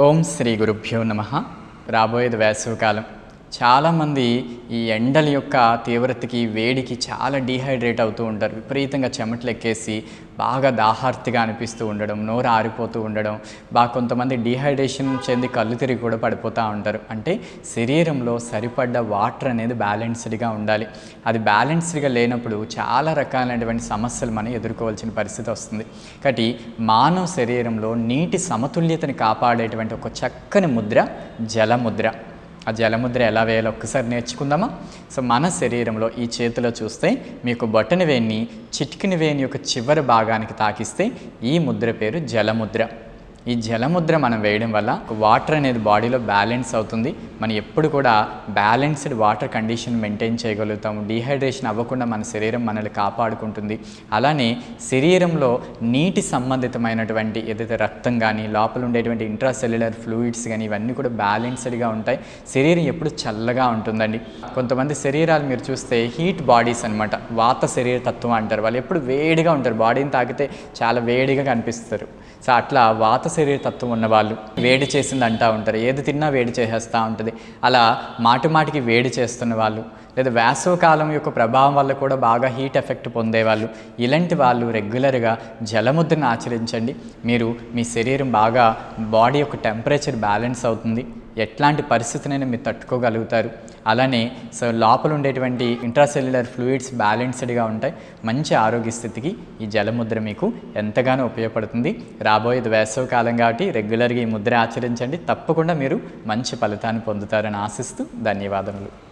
ఓం శ్రీ గురుభ్యో నమ. రాబోయేది వేసవికాలం. చాలామంది ఈ ఎండల యొక్క తీవ్రతకి వేడికి చాలా డీహైడ్రేట్ అవుతూ ఉంటారు. విపరీతంగా చెమటలు ఎక్కేసి బాగా దాహార్తిగా అనిపిస్తూ ఉండడం నోరు ఆరిపోతూ ఉండడం బాగా కొంతమంది డీహైడ్రేషన్ చెంది కళ్ళు తిరిగి కూడా పడిపోతూ ఉంటారు. అంటే శరీరంలో సరిపడ్డ వాటర్ అనేది బ్యాలెన్స్డ్గా ఉండాలి. అది బ్యాలెన్స్డ్గా లేనప్పుడు చాలా రకాలైనటువంటి సమస్యలు మనం ఎదుర్కోవాల్సిన పరిస్థితి వస్తుంది. కాబట్టి మానవ శరీరంలో నీటి సమతుల్యతని కాపాడేటువంటి ఒక చక్కని ముద్ర జలముద్ర. ఆ జలముద్ర ఎలా వేయాలో ఒక్కసారి నేర్చుకుందామా? సో మన శరీరంలో ఈ చేతిలో చూస్తే మీకు బొట్టని వేణి చిటికిని వేణి యొక్క చివరి భాగానికి తాకిస్తే ఈ ముద్ర పేరు జలముద్ర. ఈ జలముద్ర మనం వేయడం వల్ల వాటర్ అనేది బాడీలో బ్యాలెన్స్ అవుతుంది. మనం ఎప్పుడు కూడా బ్యాలెన్స్డ్ వాటర్ కండిషన్ మెయింటైన్ చేయగలుగుతాము. డీహైడ్రేషన్ అవ్వకుండా మన శరీరం మనల్ని కాపాడుకుంటుంది. అలానే శరీరంలో నీటి సంబంధితమైనటువంటి ఏదైతే రక్తం కానీ లోపల ఉండేటువంటి ఇంట్రాసెల్యులర్ ఫ్లూయిడ్స్ కానీ ఇవన్నీ కూడా బ్యాలెన్స్డ్గా ఉంటాయి. శరీరం ఎప్పుడు చల్లగా ఉంటుందండి. కొంతమంది శరీరాలు మీరు చూస్తే హీట్ బాడీస్ అనమాట వాత శరీర తత్వం అంటారు. వాళ్ళు ఎప్పుడు వేడిగా ఉంటారు. బాడీని తాకితే చాలా వేడిగా కనిపిస్తారు. సో అట్లా వాత శరీర తత్వం ఉన్నవాళ్ళు వేడి చేసింది అంటూ ఉంటారు. ఏది తిన్నా వేడి చేసేస్తూ ఉంటుంది. అలా మాటి మాటికి వేడి చేస్తున్న వాళ్ళు లేదా వేసవకాలం యొక్క ప్రభావం వల్ల కూడా బాగా హీట్ ఎఫెక్ట్ పొందేవాళ్ళు ఇలాంటి వాళ్ళు రెగ్యులర్గా జలముద్రను ఆచరించండి. మీరు మీ శరీరం బాగా బాడీ యొక్క టెంపరేచర్ బ్యాలెన్స్ అవుతుంది. ఎట్లాంటి పరిస్థితినైనా మీరు తట్టుకోగలుగుతారు. అలానే సో లోపల ఉండేటువంటి ఇంట్రాసెల్యులర్ ఫ్లూయిడ్స్ బ్యాలెన్స్డ్గా ఉంటాయి. మంచి ఆరోగ్య స్థితికి ఈ జలముద్ర మీకు ఎంతగానో ఉపయోగపడుతుంది. రాబోయేది వేసవ కాలం కాబట్టి రెగ్యులర్గా ఈ ముద్ర ఆచరించండి. తప్పకుండా మీరు మంచి ఫలితాన్ని పొందుతారని ఆశిస్తూ ధన్యవాదములు.